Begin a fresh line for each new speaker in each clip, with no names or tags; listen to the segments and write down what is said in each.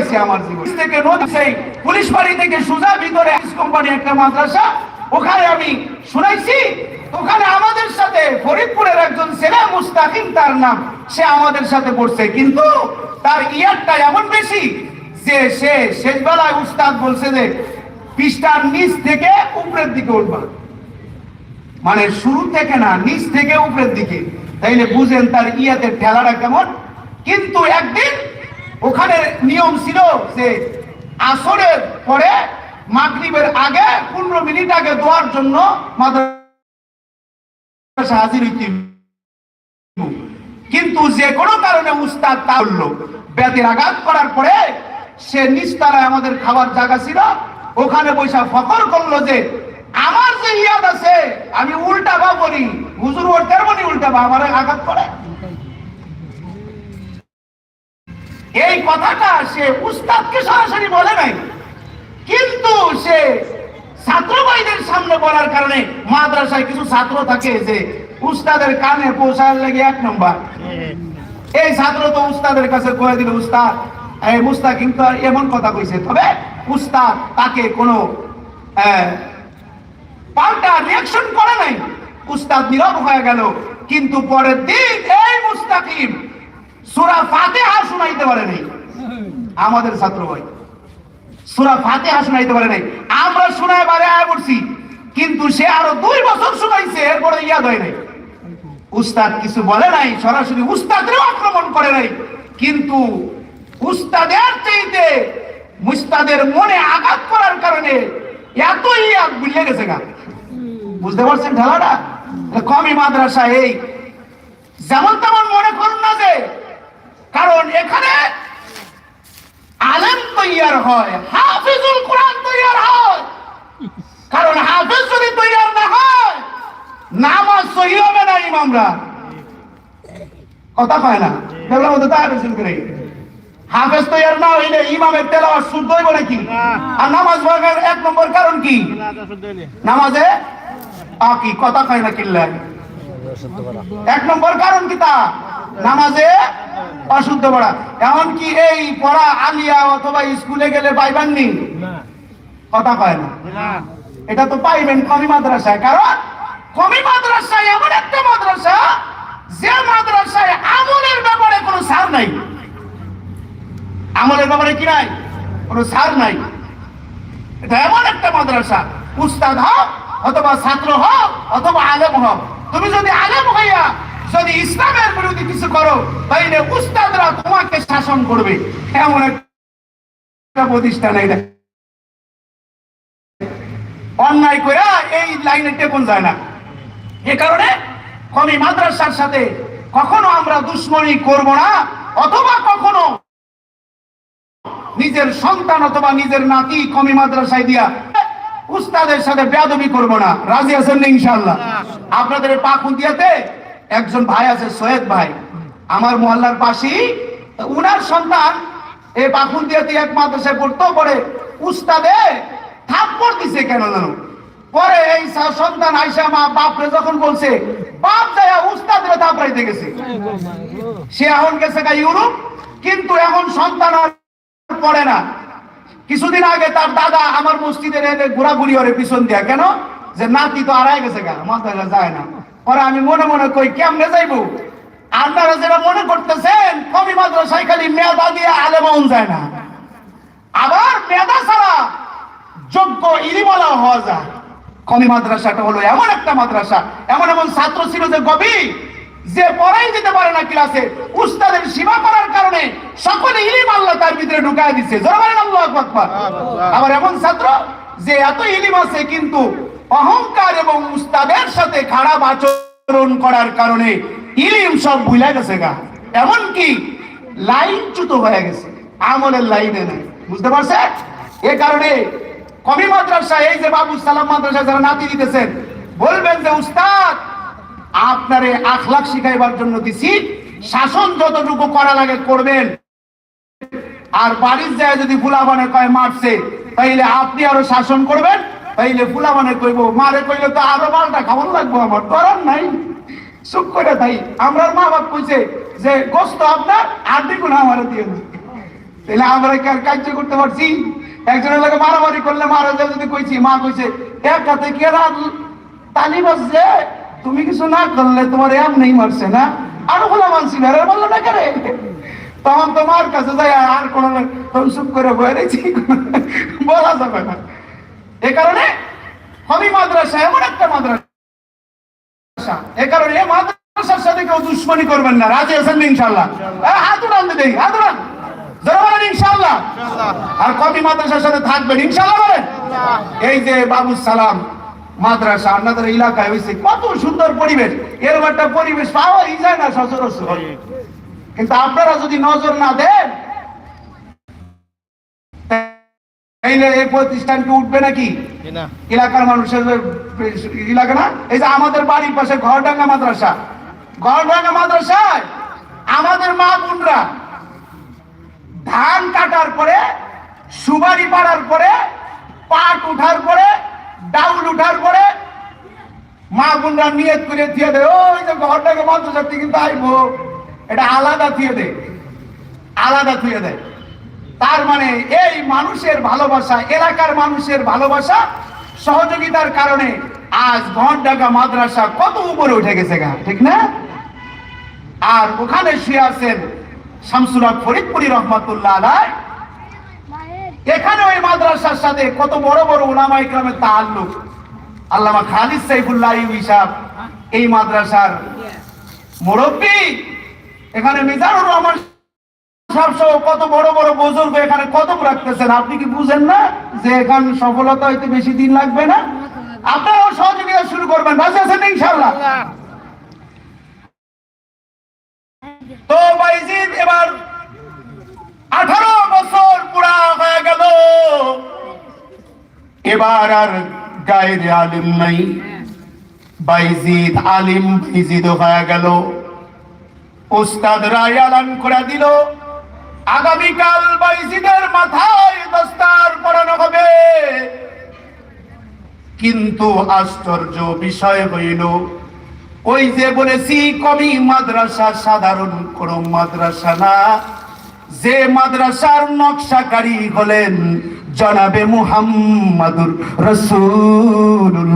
পাইছি আমার জীবন। থেকে নদী সেই পুলিশ বাড়ি থেকে সোজা ভিতরে কোম্পানি একটা মাদ্রাসা, ওখানে আমি শুনাইছি ওখানে আমাদের সাথে ফরিদপুরের একজন ছেলে মুস্তাকিম তার নাম, সে আমাদের সাথে পড়ছে। কিন্তু তার ইয়ারটা এমন বেশি যে সে শেষ বেলায় উস্তাদ বলছে যে, পৃষ্ঠার নিচ থেকে উপরের দিকে উঠবা। মানে শুরু থেকে না, নিচ থেকে উপরের দিকে। তাইলে বুঝেন তার ইয়াতে ঠেলাটা কেমন। কিন্তু একদিন ওখানে নিয়ম ছিল যে আসরের পরে মাগরিবের আগে পনেরো মিনিট আগে দোয়ার জন্য কিন্তু যে কোনো কারণে উস্তাদ তা করল ব্যাতির আঘাত করার পরে সে নিস্তারায় আমাদের খাবার জায়গা ছিল, ওখানে বৈশা ফকর করল যে আমার যে ইয়াদ আছে, আমি উল্টা বা বলি হুজুর ওর তেমনই উল্টা বা আমার আঘাত করে। এই কথাটা সে উস্তাদকে সরাসরি বলে নাই। কিন্তু সে ছাত্র ভাইদের সামনে বলার কারণে মাদ্রাসায় কিছু ছাত্র থাকে যে উস্তাদের কানে পৌঁছার লেগে এক নম্বর। এই ছাত্র তো উস্তাদের কাছে কয়ে দিল, উস্তাদ, এই মুস্তাক কিন্তু এমন কথা কইছে। তবে উস্তাদ তাকে কোনো পাল্টা রিয়াকশন করে নাই। উস্তাদ নীরব হয়ে গেল। কিন্তু পরের দিন এই মুস্তাকিম সূরা ফাতিহা শুনাইতে পারে নাই। আমাদের ছাত্র ভাই। সূরা ফাতিহা শুনাইতে পারে নাই। আমরা শোনায় বারে আয় পড়ছি, কিন্তু সে আরও দুই বছর শুনাইছে, এরপরে ইয়াদ হয় নাই। উস্তাদ কিছু বলে নাই, সরাসরি উস্তাদেরও আক্রমণ করে নাই। কিন্তু উস্তাদের চাইতে মুস্তাদের মনে আঘাত করার কারণে এত ইয়াদ বুঝলে গেছে গা। বুঝতে পারছেন ঠেলাটা? কমই মাদ্রাসা এই। যেমন তেমন মনে করুন না যে কারণ এখানে আলেম তৈয়ার হয়, হাফিজুল কোরআন তৈয়ার হয়। কারণ হাফিজ যদি তৈয়ার না হয়, নামাজ সহি হবে না ইমামরা। কথা কয় না? এগুলোর মধ্যে আলোচনা করে। হাফেজ তৈয়ার না হইলে ইমামের তেলাওয়াত শুদ্ধ হইব নাকি? আর নামাজ ভাগের এক নম্বর কারণ কি? নামাজে আ কি কথা কয় না কিল্লাই এক নম্বর কারণ কি তা? নামাজে অশুদ্ধ পড়া। এমন কি এই পড়া আলিয়া অথবা স্কুলে গেলে পাইবেননি। কথা কয় না। এটা তো পাইবেন কমি মাদ্রাসায়। কারণ কমি মাদ্রাসায় এমন একটা মাদ্রাসা যে মাদ্রাসায় আমলের ব্যাপারে কোনো সার নাই। আমলের ব্যাপারে কি নাই? কোনো সার নাই। এটা এমন একটা মাদ্রাসা। উস্তাদ হোক অথবা ছাত্র হোক অথবা আলেম হোক তুমি যদি আলেম হইয়া যদি ইসলামের বিরোধী কিছু করো, তাইলে উস্তাদরা তোমাকে শাসন করবে। এমন একটা প্রতিষ্ঠান এটা অন্যায় করে এই লাইনে টেপন যায় না। এ কারণে কমি মাদ্রাসার সাথে কখনো আমরা দুশ্মনী করব না, অথবা কখনো নিজের সন্তান অথবা নিজের নাতি কমি মাদ্রাসায় দিয়া উস্তাদের সাথে বেয়াদবি করব না। রাজি আছেন না ইনশাআল্লাহ? আপনাদের পাকুন্দিয়াতে একজন ভাই আছে, সৈয়দ ভাই। আমার মহল্লার পাশেই উনার সন্তান এই পাকুন্দিয়াতে এক মাদ্রাসায় পড়তো, পরে উস্তাদে থাপ্পড় দিছে কেন জানো? পরে এই সন্তান আইসা মা বাপরে যখন বলছে, বাপ যায় উস্তাদরে থাপড়াইতে গেছে। সে এখন গেছে গা ইউরোপ, কিন্তু এখন সন্তান আর পড়ে না। কিছুদিন আগে তার দাদা আমার মসজিদের এনে ঘোরাঘুরি ওরে পিছন দিয়া, কেন? যে নাতি তো আড়াই গেছে গা, মাথায় যায় না। পরে আমি মনে মনে কই কেমনে যাইবো? আপনারা যেটা মনে করতেছেন কবি মাদ্রাসায় খালি মেধা দিয়ে আলেমন যায় না। আবার মেধা ছাড়া যোগ্য ইলিমালা হওয়া যায়। কমি মাদ্রাসাটা হলো এমন একটা মাদ্রাসা এমন এমন ছাত্র ছিল যে কবি যে পড়াই দিতে পারে না ক্লাসে উস্তাদের সীমা করার কারণে সকলে ইলিম আল্লাহ তার ভিতরে ঢুকায় দিচ্ছে জোরে বলেন আল্লাহু আবার এমন ছাত্র যে এত ইলিম আছে কিন্তু অহংকার এবং উস্তাদের সাথে খারাপ আচরণ করার কারণে ইলিম সব ভুলে গেছে গা। এমন কি লাইন চ্যুত হয়ে গেছে, আমলের লাইনে নাই। বুঝতে পারছেন? এ কারণে কবি মাদ্রাসা, এই যে বাবু সালাম মাদ্রাসা যারা নাতি দিতেছেন, বলবেন যে, উস্তাদ, আপনারে আখলাখ শিখাইবার জন্য দিছি। শাসন যতটুকু করা লাগে করবেন। আর বাড়ির যায় যদি ফুলাবানে কয় মারছে, তাইলে আপনি আরও শাসন করবেন তাইলে ফুলাবানে কইব, মারে কইলে তো আরও মালটা খাবার লাগবো আমার করার নাই। চুপ করে তাই আমরা মা বাপ কইছে যে, গোস্ত আপনার, আর দ্বিগুণ আমার দিয়ে। তাহলে আমরা কার্য করতে পারছি? একজনের লোকে মারামারি করলে মারা যায় যদি কইছি, মা কইছে, এক হাতে কে তালি বাজছে, তুমি কিছু না করলে তোমার এম নেই মারছে না? আরও বলা মানছি বেড়ে বলল না করে? তখন তোমার কাছে যাই আর কোন তখন চুপ করে বয়ে রয়েছি বলা যাবে না। এ কারণে মাদ্রাসা এমন একটা মাদ্রাসা। এ কারণে মাদ্রাসার সাথে কেউ দুশ্মনী করবেন না। রাজি আছেন ইনশাল্লাহ দেই কত সুন্দর পরিবেশ। একটা পরিবেশ যায় না সচরাচর। কিন্তু আপনারা যদি নজর না দেন তাইলে এই উঠবে নাকি? এলাকার মানুষের এলাকা না? এই যে আমাদের বাড়ির পাশে ঘরডাঙ্গা মাদ্রাসা। ঘরডাঙ্গা মাদ্রাসায় আমাদের মা বোনরা ধান কাটার পরে সুবারি পাড়ার পরে পাট উঠার পরে ডাউল উঠার পরে মা বোনরা নিয়ত করে দিয়ে দেয় ওই যে ঘরটাকে মাদ্রাসা কিন্তু আইবো। এটা আলাদা দিয়ে দেয়। আলাদা দিয়ে দেয়। তার মানে এই মানুষের ভালোবাসা, এলাকার মানুষের ভালোবাসা সহযোগিতার কারণে আজ ঘন্টাকা মাদ্রাসা কত উপরে উঠে গেছে গা, ঠিক না? আর ওখানে শুয়ে আছেন শামসুরা ফরিদপুরি রহমতুল্লাহ এখানে ওই মাদ্রাসার সাথে কত বড় বড় ওলামা ইকরামের তাল্লুক আল্লামা খালিদ সাইফুল্লাহ হিসাব এই মাদ্রাসার মুরব্বী। এখানে মিজানুর রহমান কত বড় বড় বুজুর্গ এখানে রাখতেছেন? আপনি কি বুঝেন না যে এখানে সফলতা হইতে বেশি দিন লাগবে না? আপনারাও সহযোগিতা শুরু করবেন। আছেন ইনশাল্লাহ তো বাইজিদ, এবার আঠারো বছর পুরা হয়ে গেল। এবার আর গায়ের আলিম নাই। বাইজিদ আলিম বাইজিদ হয়ে গেল। উস্তাদ রায় আলান করে দিল। আগামীকাল বাইজিদের মাথায় দস্তার পড়ানো হবে। কিন্তু আশ্চর্য বিষয় হইল, ওই যে বলেছি কমি মাদ্রাসা সাধারণ কোন মাদ্রাসা না। যে মাদ্রাসার নকশাকারী হলেন জনাবে মুহাম্মাদুর রসুল্লাহ।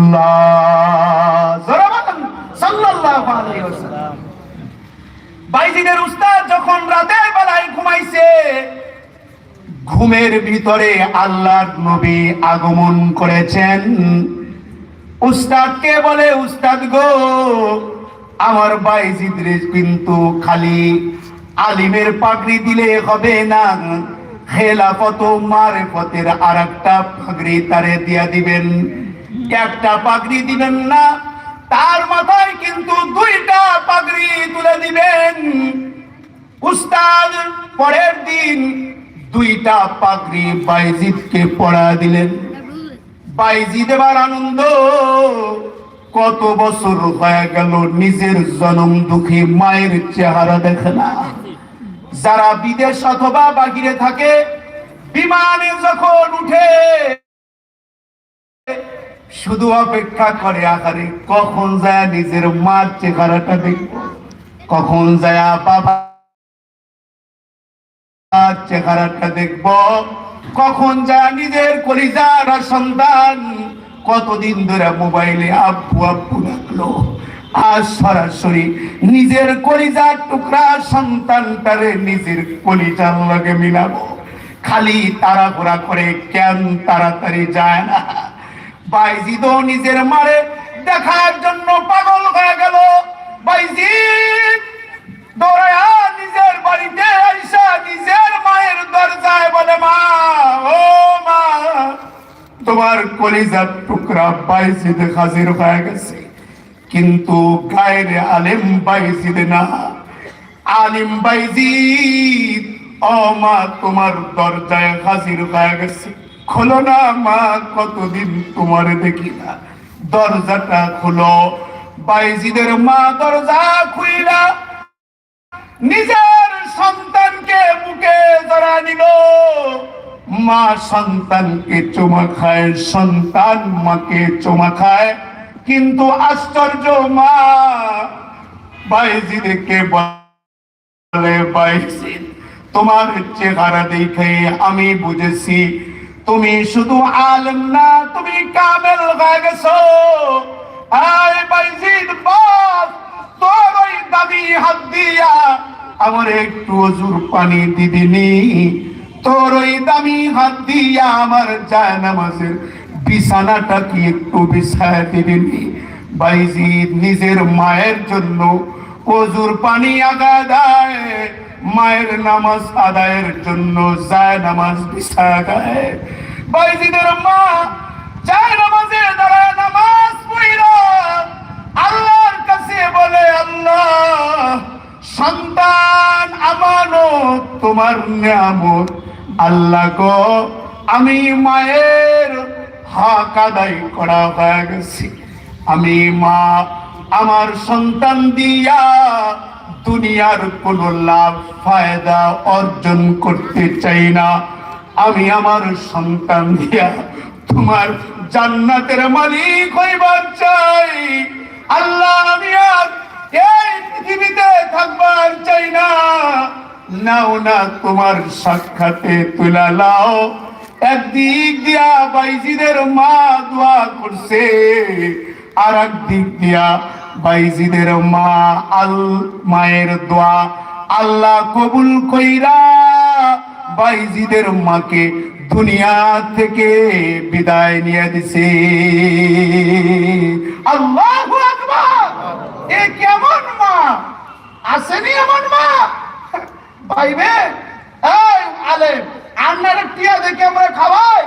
বাইজিদের উস্তাদ যখন রাতের ঘুমাইছে ঘুমের ভিতরে আল্লাহর নবী আগমন করেছেন। উস্তাদকে বলে, উস্তাদ গো, আমার বাইজিদ কিন্তু খালি আলিমের পাগড়ি দিলে হবে না। খেলাফত মারেফতের আর একটা পাগড়ি তারে দিয়া দিবেন। একটা পাগড়ি দিবেন না, তার মাথায় কিন্তু দুইটা পাগড়ি তুলে দিবেন। উস্তাদ, পরের দিন দুইটা পাগড়ি বাইজিদকে পড়া দিলেন। বাইজিদ এবার আনন্দ, কত বছর হয়ে গেল নিজের জনম দুঃখী মায়ের চেহারা দেখে না। যারা বিদেশ অথবা বাহিরে থাকে, বিমানে যখন উঠে, শুধু অপেক্ষা করে আকারে কখন যায় নিজের মার চেহারাটা দেখব? কখন যায় বাবা চেহারাটা দেখব। কখন যা নিজের কলিজার সন্তান কতদিন ধরে মোবাইলে আব্বু আব্বু রাখল সরাসরি নিজের কলিজার টুকরা সন্তানটারে নিজের কলিজার লগে মিলাবো। খালি তাড়াহুড়া করে কেন তাড়াতাড়ি যায় না? বাইজিদও নিজের মারে দেখার জন্য পাগল হয়ে গেল। বাইজিদ, দৌড়ায়া তোমার কলিজার টুকরা বাইজিদ হাজির হয়ে গেছে। কিন্তু গায়ের আলেম বাইজিদ না। আলিম বাইজিদ, ও মা, তোমার দরজায় হাজির হয়ে গেছে। খোলো না মা, কতদিন তোমার দেখি না। দরজাটা খুলো। বাইজিদের মা, দরজা খুইলা। নিজের সন্তানকে বুকে জড়া নিল। মা সন্তানকে চুমা খায়, সন্তান মাকে চুমা খায়। কিন্তু আশ্চর্য মা বাইজিদকে বলে, বাইজিদ, তোমার চেহারা দেখে আমি বুঝেছি, তুমি শুধু আলেম না, তুমি কামেল হয়ে গেছো। আয় বাইজিদ, বাস, তোর ওই দাবি হাত দিয়া আমার একটু অজুর পানি দিবিনি তোর ওই দামি হাত দিয়া আমার যায় নামাজের। বিছানাটা কি একটু বিছায় দিবিনি বাইজিদ নিজের মায়ের জন্য অজুর পানি আগা দেয়। মায়ের নামাজ আদায়ের জন্য যায় নামাজ বিছায় দেয়। বাইজিদের মা, যায় নামাজে দাঁড়ায় নামাজ পড়িলা। আল্লাহর কাছে বলে, আল্লাহ, সন্তান আমানত, তোমার নিয়ামত আল্লাহ গো, আমি মায়ের হক আদায় করা হয়ে গেছি। আমি মা, আমার সন্তান দিয়া দুনিয়ার কোনো লাভ, ফায়দা অর্জন করতে চাই না। আমি আমার সন্তান দিয়া তোমার জান্নাতের মালিক হইবার চাই। আল্লাহ, আমি আর এই পৃথিবীতে থাকবার চাই না। নাও না তোমার সাক্ষাতে তুলা লাও। একদিক দিয়া বাইজিদের মা দোয়া করছে আর একদিক দিয়া বাইজিদের মা আল মায়ের দোয়া। আল্লাহ কবুল কইরা বাইজিদের মাকে দুনিয়া থেকে বিদায় নিয়ে দিছে। আল্লাহু এ কেমন মা? আসেনি এমন মা? ভাইবে? এই আলেম আন্নারে টিয়া দেখে আমরা খাওয়াই।